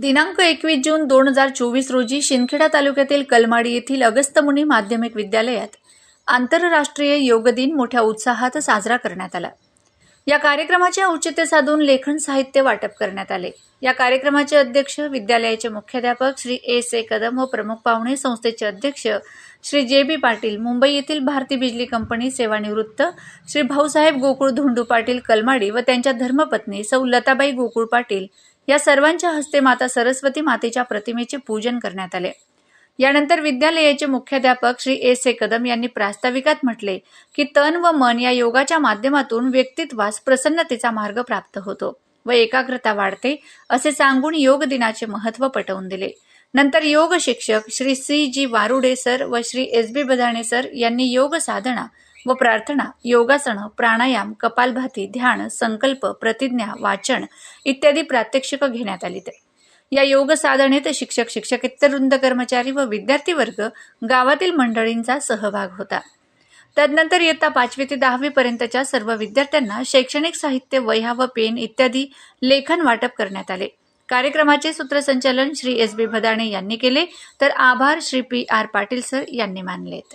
दिनांक एकवीस जून दोन हजार चोवीस रोजी शिंदखेडा तालुक्यातील कलमाडी येथील अगस्तमुनी माध्यमिक विद्यालयात आंतरराष्ट्रीय योग दिन मोठ्या उत्साहात साजरा करण्यात आला. या कार्यक्रमाचे औचित्य साधून लेखन साहित्य वाटप करण्यात आले. या कार्यक्रमाचे अध्यक्ष विद्यालयाचे मुख्याध्यापक श्री एस ए कदम व प्रमुख पाहुणे संस्थेचे अध्यक्ष श्री जे बी पाटील मुंबई येथील भारती बिजली कंपनी सेवानिवृत्त श्री भाऊसाहेब गोकुळ धोंडू पाटील कलमाडी व त्यांच्या धर्मपत्नी सौ लताबाई गोकुळ पाटील या सर्वांच्या हस्ते माता सरस्वती मातेच्या प्रतिमेचे पूजन करण्यात आले. यानंतर विद्यालयाचे मुख्याध्यापक श्री एस ए कदम यांनी प्रास्ताविकात म्हटले की तन व मन या योगाच्या माध्यमातून व्यक्तित्वास प्रसन्नतेचा मार्ग प्राप्त होतो व एकाग्रता वाढते असे सांगून योग दिनाचे महत्त्व पटवून दिले. नंतर योग शिक्षक Shri C G Warude sir व Shri S B Badane sir यांनी योग साधना व प्रार्थना योगासनं प्राणायाम कपालभाती ध्यान संकल्प प्रतिज्ञा वाचन इत्यादी प्रात्यक्षिकं घेण्यात आली या योग साधनेत शिक्षक शिक्षकेतर वृंद कर्मचारी व विद्यार्थी वर्ग गावातील मंडळींचा सहभाग होता. तदनंतर इयत्ता पाचवी ते दहावी पर्यंतच्या सर्व विद्यार्थ्यांना शैक्षणिक साहित्य वह्या व पेन इत्यादी लेखन वाटप करण्यात आले. कार्यक्रमाचे सूत्रसंचालन श्री एस बी भदाणे यांनी केले. तर आभार Shri P R Patil sir यांनी मानलेत.